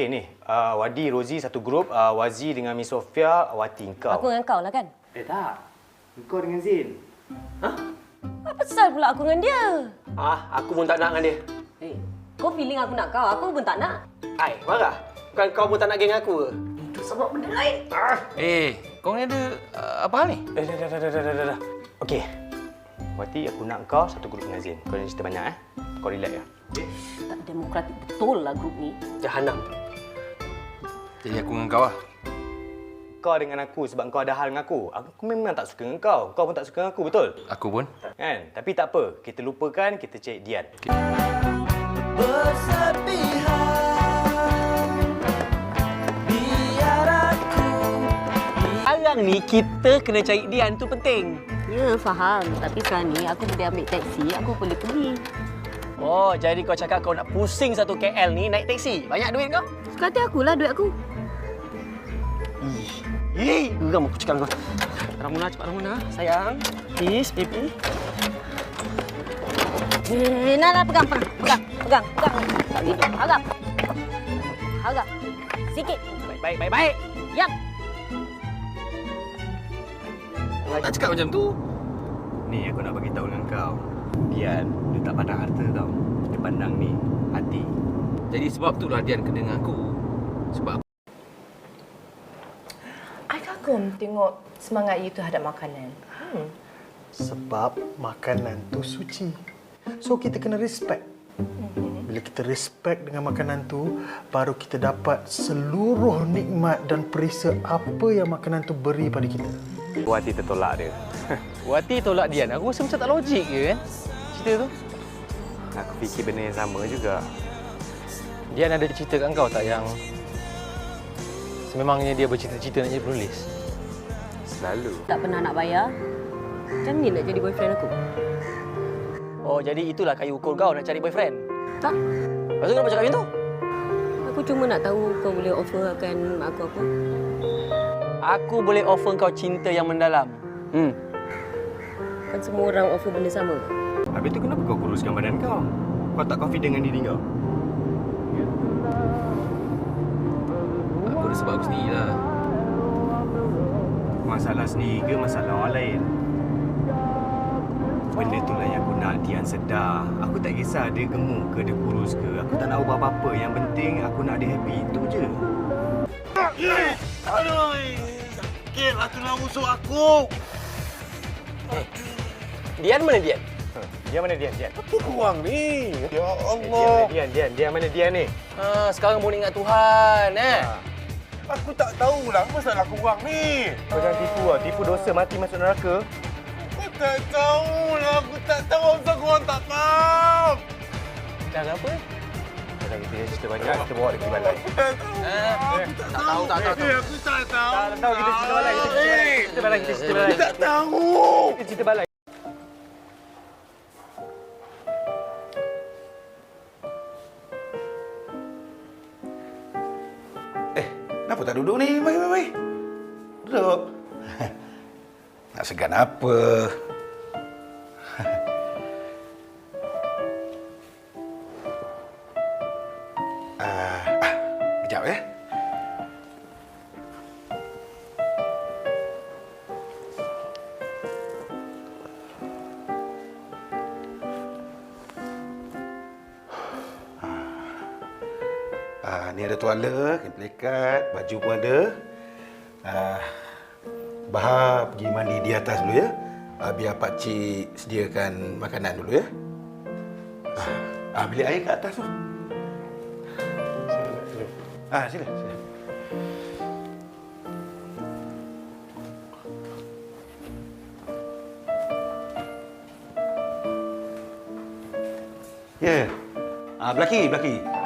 Okey ni, uh, Wadi, Rozi satu grup, uh, Wazi dengan Miss Sofia, Wati kau. Aku dengan kau lah kan? Eh tak. Kau dengan Zin. Apa pasal pula aku dengan dia? Ah, aku pun tak nak dengan dia. Eh, kau feeling aku nak kau, aku pun tak nak. Hai, marah. Bukan kau pun tak nak geng aku ke? Itu sebab benda lain. Eh, kau ni ada uh, apa hal ni? Dah, dah, dah, dah, dah, dah, dah, dah. Okey. Wati, aku nak kau satu grup dengan Zin. Kau jangan cerita banyak eh. Kau relax ya. Tak demokratik betul lah grup ni. Jahanam. Jadi aku dengan kau lah. Kau dengan aku sebab kau ada hal dengan aku. Aku memang tak suka dengan kau. Kau pun tak suka dengan aku, betul? Aku pun. Kan? Tapi tak apa. Kita lupakan, kita cari Dian. Sekarang ni kita kena cari Dian tu penting. Ya, faham. Tapi sekarang ni aku boleh ambil taksi, aku boleh pergi. Oh, jadi kau cakap kau nak pusing satu KL ni naik teksi. Banyak duit kau? Suka hati akulah duit aku. Ih, geram aku cakap kau. Ramuna, cepat Ramuna. Sayang. Peace, pipi. Eh, nak nak pegang, pegang, pegang, pegang, pegang. Tak boleh. Harap. Harap. Sikit. Baik, baik, baik, baik. Yap. Tak cakap macam tu. Ni aku nak bagi tahu dengan kau. Dian, dia tak pandang harta tau. Dia pandang ni, hati. Jadi sebab itulah Dian kena dengan aku. Sebab I kagum tengok semangat you terhadap makanan. Hmm. Sebab makanan tu suci. So kita kena respect. Bila kita respect dengan makanan tu, baru kita dapat seluruh nikmat dan perisa apa yang makanan tu beri pada kita. Wati tertolak dia. Wati tolak Dian. Aku rasa macam tak logik je kan? Cerita tu. Aku fikir benda yang sama juga. Dian ada cerita kat kau tak yang sememangnya dia bercita-cita nak jadi penulis? Selalu. Tak pernah nak bayar. Macam ni nak jadi boyfriend aku? Oh, jadi itulah kayu ukur kau nak cari boyfriend. Tak. Lepas tu kenapa cakap macam tu? Aku cuma nak tahu kau boleh offer akan aku apa. Aku boleh offer kau cinta yang mendalam. Hmm. Kan semua orang offer benda sama. Habis tu kenapa kau kuruskan badan kau? Kau tak confident dengan diri kau? aku ada sebab aku sendiri lah. Masalah sendiri ke masalah orang lain? Benda tu lah yang aku nak Dian sedar. Aku tak kisah dia gemuk ke, dia kurus ke. Aku tak nak ubah apa-apa. Yang penting aku nak dia happy. Itu je. Dian mana Dian? Dia mana Dian? Dian. Apa korang ni? Ya Eh, Allah. Dian, Dian, Dian. Dian mana Dian ni? Ha, sekarang boleh ingat Tuhan eh. Aku tak tahulah apa masalah korang ni. Kau jangan tipu lah. Tipu dosa mati masuk neraka. Aku tak tahulah. Aku tak tahu asal korang tak faham. Dah apa? Kalau kita cerita banyak, kita bawa dia pergi balai. Aku tak tahu. Eh, Aku tak tahu, tak tahu, tak Eh, aku tak tahu. Tak tahu, kita cerita balai. Kita cerita balai. Kita cerita balai. Kita cerita balai. Aku tak tahu. Kita cerita balai. Kenapa tak duduk ni? Mari, mari, mari. Duduk. Nak segan apa? Ah, ah, kejap ya. Ah, ni ada tuala, kain pelikat, baju pun ada. Ah, Bahar pergi mandi di atas dulu ya. Ah, biar Pak Cik sediakan makanan dulu ya. Ah, ah bilik air kat atas tu. Ah, sila, sila. Ya. Yeah. Ah, belaki, belaki.